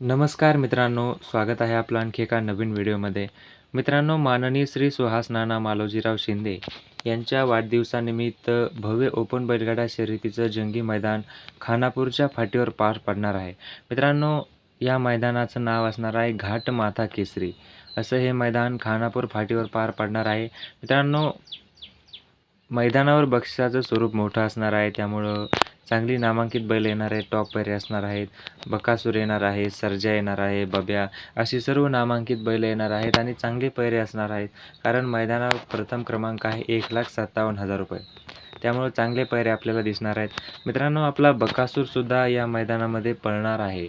नमस्कार मित्रांनो स्वागत आहे आपलं आणखी एका नवीन व्हिडिओमध्ये. मित्रांनो माननीय श्री सुहास नाना मालोजीराव शिंदे यांच्या वाढदिवसानिमित्त भव्य ओपन बैलगाडा शर्यतीचं जंगी मैदान खानापूरच्या फाटीवर पार पडणार आहे. मित्रांनो या मैदानाचं नाव असणार आहे घाट माथा केसरी. असं हे मैदान खानापूर फाटीवर पार पडणार आहे. मित्रांनो मैदानावर बक्षिसाचं स्वरूप मोठं असणार आहे. त्यामुळं चांगली नामांकित बैल येणार आहेत टॉप पैरे असणार आहेत बकासूर येणार आहे सर्जा येणार आहे बब्या अशी सर्व नामांकित बैल येणार आहेत आणि चांगले पैरे असणार आहेत. कारण मैदानावर प्रथम क्रमांक आहे एक लाख सत्तावन्न हजार रुपये. त्यामुळे चांगले पैरे आपल्याला दिसणार आहेत. मित्रांनो आपला बकासूरसुद्धा या मैदानामध्ये पळणार आहे.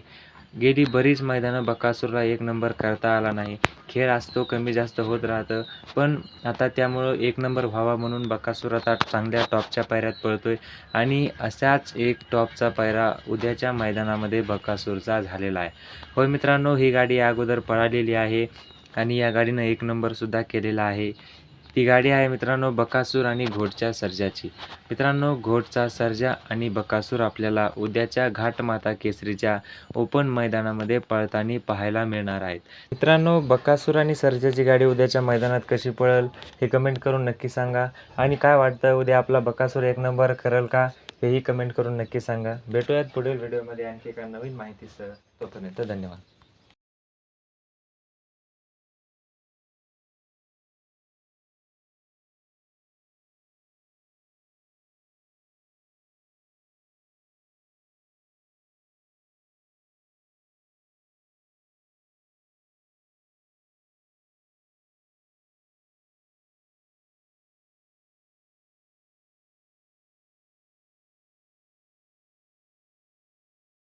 गेली बरीच मैदानं बकासूरला एक नंबर करता आला नाही. खेळ असतो कमी जास्त होत राहतं. पण आता त्यामुळं एक नंबर व्हावा म्हणून बकासूर आता चांगल्या टॉपच्या पायऱ्यात पळतोय. आणि असाच एक टॉपचा पायरा उद्याच्या मैदानामध्ये बकासूरचा झालेला आहे. होय मित्रांनो ही गाडी अगोदर पळालेली आहे आणि या गाडीनं एक नंबरसुद्धा केलेला आहे. ती गाडी आहे मित्रांनो बकासूर आणि घोटच्या सर्जाची. मित्रांनो घोटचा सर्जा आणि बकासूर आपल्याला उद्याच्या घाटमाता केसरीच्या ओपन मैदानामध्ये पळताना पाहायला मिळणार आहेत. मित्रांनो बकासूर आणि सर्जाची गाडी उद्याच्या मैदानात कशी पळेल हे कमेंट करून नक्की सांगा. आणि काय वाटतं उद्या आपला बकासूर एक नंबर करेल का हेही कमेंट करून नक्की सांगा. भेटूयात पुढील व्हिडिओमध्ये आणखी एका नवीन माहितीसह. तोपर्यंत धन्यवाद.